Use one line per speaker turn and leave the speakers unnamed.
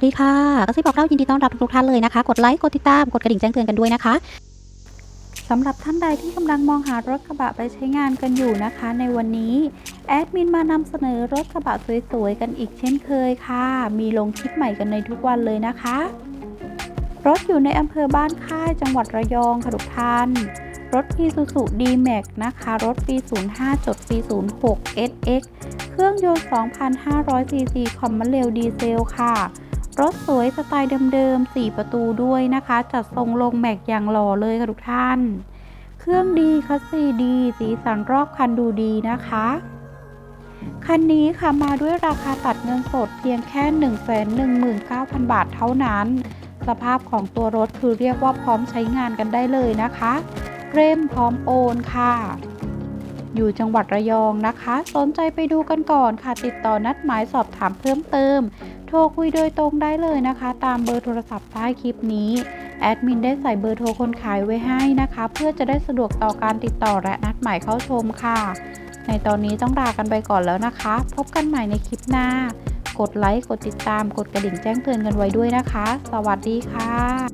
วัสดีค่ะกระซิบบอกเล่ายินดีต้อนรับทุกท่านเลยนะคะ กดไลค์กดติดตามกดกระดิ่งแจ้งเตือนกันด้วยนะคะ
สำหรับท่านใดที่กำลังมองหารถกระบะไปใช้งานกันอยู่นะคะ ในวันนี้แอดมินมานำเสนอรถกระบะสวยๆกันอีกเช่นเคยค่ะ มีลงคลิปใหม่กันในทุกวันเลยนะคะ รถอยู่ในอำเภอบ้านค่ายจังหวัดระยองค่ะทุกท่านรถ Isuzu D-Max นะคะ รถปี 05จดปี 06 SX เครื่องยนต์ 2,500 cc คอมมอนเรลดีเซลค่ะ รถสวยสไตล์เดิมๆ 4 ประตูด้วยนะคะ จัดทรงลงแม็กอย่างหล่อเลยค่ะทุกท่าน เครื่องดีคัสซีดี สีสันรอบคันดูดีนะคะ คันนี้ค่ะมาด้วยราคาตัดเงินสดเพียงแค่ 119,000 บาทเท่านั้น สภาพของตัวรถคือเรียกว่าพร้อมใช้งานกันได้เลยนะคะเร่มพร้อมโอนค่ะ อยู่จังหวัดระยองนะคะ สนใจไปดูกันก่อนค่ะ ติดต่อนัดหมายสอบถามเพิ่มเติม โทรคุยโดยตรงได้เลยนะคะ ตามเบอร์โทรศัพท์ใต้คลิปนี้แอดมินได้ใส่เบอร์โทรคนขายไว้ให้นะคะ เพื่อจะได้สะดวกต่อการติดต่อและนัดหมายเข้าชมค่ะ ในตอนนี้ต้องลากันไปก่อนแล้วนะคะ พบกันใหม่ในคลิปหน้า กดไลค์ กดติดตาม กดกระดิ่งแจ้งเตือนกันไว้ด้วยนะคะ สวัสดีค่ะ